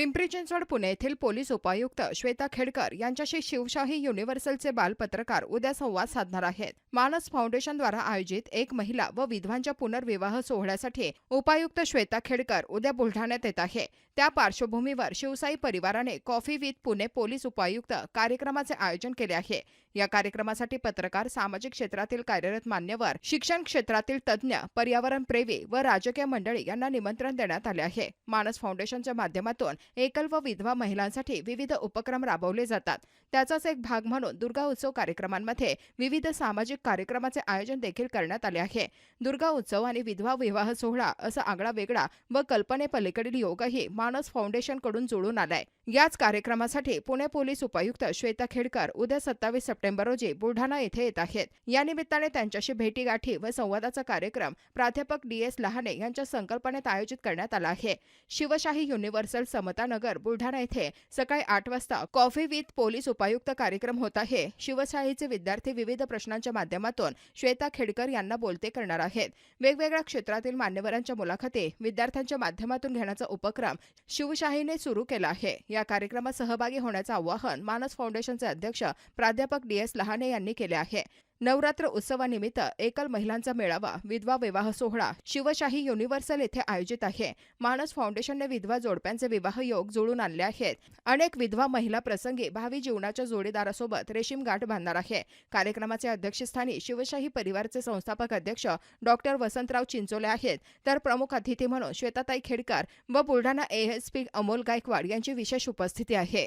पिंपरी चिंचवड पुणे येथील पोलीस उपायुक्त श्वेता खेडकर यांच्याशी शिवशाही युनिव्हर्सलचे बालपत्रकार उद्या संवाद साधणार आहेत. मानस फाउंडेशनद्वारा आयोजित एक महिला व विधवांच्या पुनर्विवाह सोहळ्यासाठी उपायुक्त श्वेता खेडकर उद्या बुलढाण्यात येत आहे. त्या पार्श्वभूमीवर शिवसाई परिवाराने कॉफी विथ पुणे पोलीस उपायुक्त कार्यक्रमाचे आयोजन केले आहे. या कार्यक्रमासाठी पत्रकार सामाजिक क्षेत्रातील कार्यरत मान्यवर शिक्षण क्षेत्रातील तज्ज्ञ पर्यावरण प्रेमी व राजकीय मंडळी यांना निमंत्रण देण्यात आले आहे. मानस फाउंडेशनच्या माध्यमातून एकल व विधवा महिलांसाठी विविध उपक्रम राबवले जातात. त्याचाच एक भाग म्हणून दुर्गा उत्सव कार्यक्रमांमध्ये विविध सामाजिक कार्यक्रमाचे आयोजन देखील करण्यात आले आहे. दुर्गा उत्सव आणि विधवा विवाह सोहळा असा आगळा वेगळा व कल्पनेपलीकडील योगही मानस फाउंडेशनकडून जुळून आलाय. याच कार्यक्रमासाठी पुणे पोलीस उपायुक्त श्वेता खेडकर उद्या सत्तावीस सप्टेंबर रोजी बुलढाणा येथे येत आहेत. या निमित्ताने त्यांच्याशी भेटीगाठी व संवादाचा कार्यक्रम प्राध्यापक डी एस लहाने यांच्या संकल्पनेत आयोजित करण्यात आला आहे. शिवशाही युनिव्हर्सल समता नगर बुलढाणा येथे सकाळी आठ वाजता कॉफी विथ पोलीस उपायुक्त कार्यक्रम होत आहे. शिवशाहीचे विद्यार्थी विविध प्रश्नांच्या माध्यमातून श्वेता खेडकर यांना बोलते करणार आहेत. वेगवेगळ्या क्षेत्रातील मान्यवरांच्या मुलाखती विद्यार्थ्यांच्या माध्यमातून घेण्याचा उपक्रम शिवशाहीने सुरू केला आहे. या कार्यक्रमात सहभागी होण्याचं आवाहन मानस फाउंडेशनचे अध्यक्ष प्राध्यापक डी एस लहाने यांनी केले आहे. नवरात्र उत्सवानिमित्त एकल महिलांचा मेळावा विधवा विवाह सोहळा शिवशाही युनिव्हर्सल येथे आयोजित आहे. मानस फाउंडेशनने विधवा जोडप्यांचे विवाह योग जुळून आणले आहेत. अनेक विधवा महिला प्रसंगी भावी जीवनाच्या जोडीदारासोबत रेशीम गाठ बांधणार आहे. कार्यक्रमाचे अध्यक्षस्थानी शिवशाही परिवारचे संस्थापक अध्यक्ष डॉक्टर वसंतराव चिंचोले आहेत. तर प्रमुख अतिथी म्हणून श्वेताताई खेडकर व बुलढाणा एएसपी अमोल गायकवाड यांची विशेष उपस्थिती आहे.